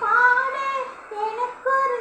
பாடு எனக்கொரு